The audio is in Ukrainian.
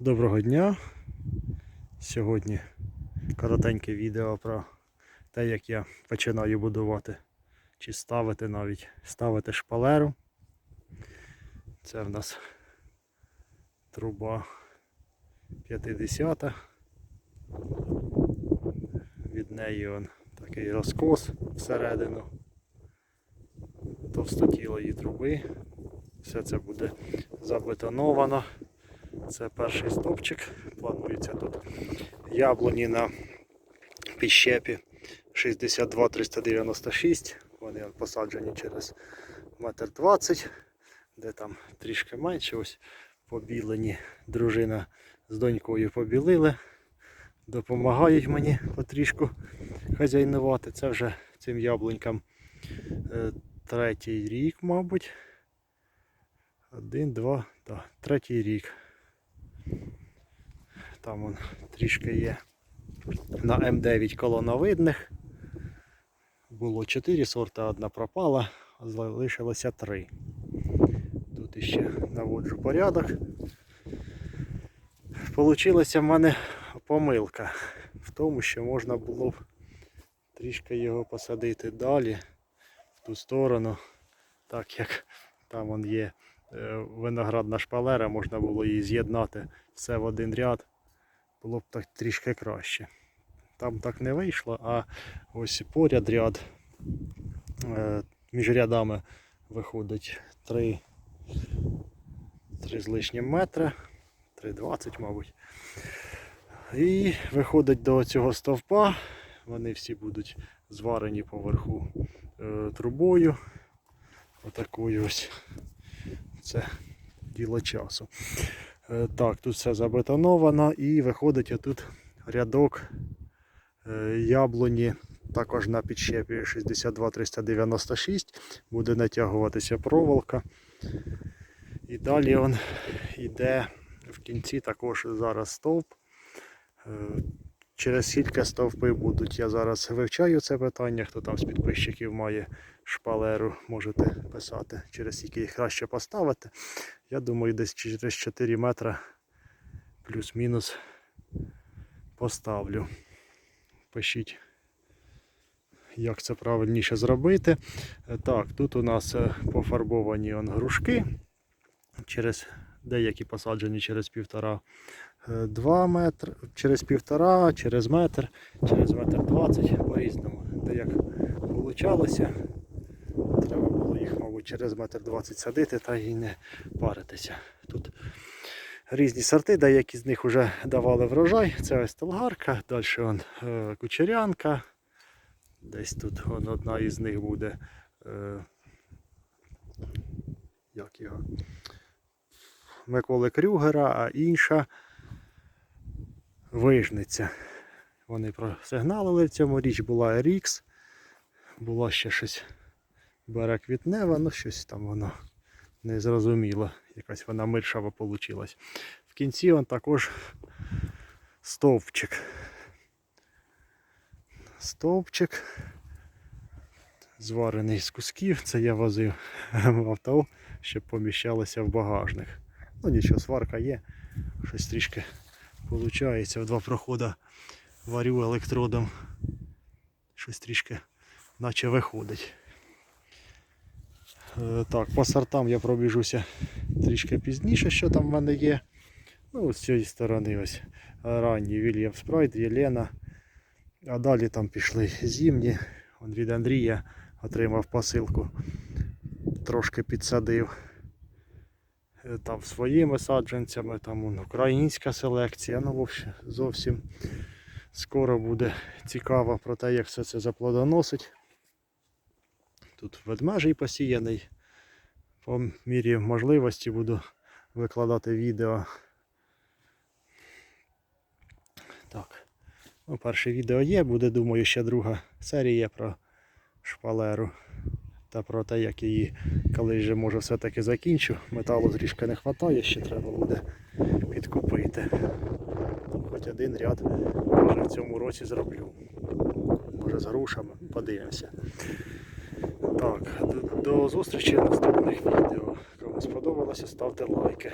Доброго дня! Сьогодні коротеньке відео про те, як я починаю будувати чи ставити навіть ставити шпалеру. Це в нас труба 50. Від неї он такий розкос всередину товстотілої труби. Все це буде забетоновано. Це перший стовпчик. Планується тут яблуні на підщепі 62 396. Вони посаджені через метр 20, де там трішки менше. Ось побілені. Дружина з донькою побілили. Допомагають мені потрішку хазяйнувати. Це вже цим яблунькам е, третій рік, мабуть. Один, два, так, третій рік. Там он трішки є на М9 колоновидних. Було 4 сорти, одна пропала, а залишилося 3. Тут іще наводжу порядок. Получилася в мене помилка в тому, що можна було б трішки його посадити далі, в ту сторону, так як там он є виноградна шпалера, можна було її з'єднати все в один ряд, було б так трішки краще. Там так не вийшло, а ось поряд ряд е, між рядами виходить 3, 3 з лишнім метра, 3,20, мабуть. І виходить до цього стовпа. Вони всі будуть зварені поверху е, трубою. Отакою ось. Це діло часу. Е, Так, тут все забетоновано і виходить отут рядок е, яблуні, також на підщепі 62396. Буде натягуватися проволока. І далі он йде в кінці також зараз стовп. Через скільки стовпи будуть, я зараз вивчаю це питання. Хто там з підписчиків має шпалеру, можете писати, через скільки їх краще поставити. Я думаю, десь через 4 метри плюс-мінус поставлю. Пишіть, як це правильніше зробити. Так, тут у нас е, пофарбовані грушки. Через деякі посаджені через півтора 2 метри, через півтора, через метр, через метр 20 по-різному. Де як получалося, треба було їх, мабуть, через метр 20 садити та і не паритися. Тут різні сорти, деякі з них вже давали врожай. Це ось толгарка, далі он, е, кучерянка. Десь тут он, одна із них буде. Е, як його? Миколи Крюгера, а інша вижниця. Вони просигналили в цьому річ була RX, була ще щось береквітнева, ну щось там воно не зрозуміло. Якась вона миршава вийшла. В кінці он також стовпчик. Стовпчик. Зварений з кусків, це я возив в авто, щоб поміщалося в багажник. Ну нічого, сварка є, щось трішки Получається, в два проходи варю електродом. Щось трішки наче виходить. Е, Так, по сортам я пробіжуся трішки пізніше, що там в мене є. Ну, з цієї сторони ось ранні Вільям Спрайт, Єлена. А далі там пішли зимні. Он від Андрія отримав посилку, трошки підсадив. Е, там своїми саджанцями, там українська селекція. Ну, в общем, зовсім скоро буде цікаво про те, як все це заплодоносить. Тут ведмежий посіяний. По мірі можливості буду викладати відео. Так. Ну, перше відео є, буде, думаю, ще друга серія про шпалеру та про те, як її коли вже може все-таки закінчу. Металу трішки не вистачає, ще треба буде підкупити. Хоч один ряд може в цьому році зроблю. Може з грушами, подивимося. Так, до зустрічі в наступних відео. Кому сподобалося, ставте лайки.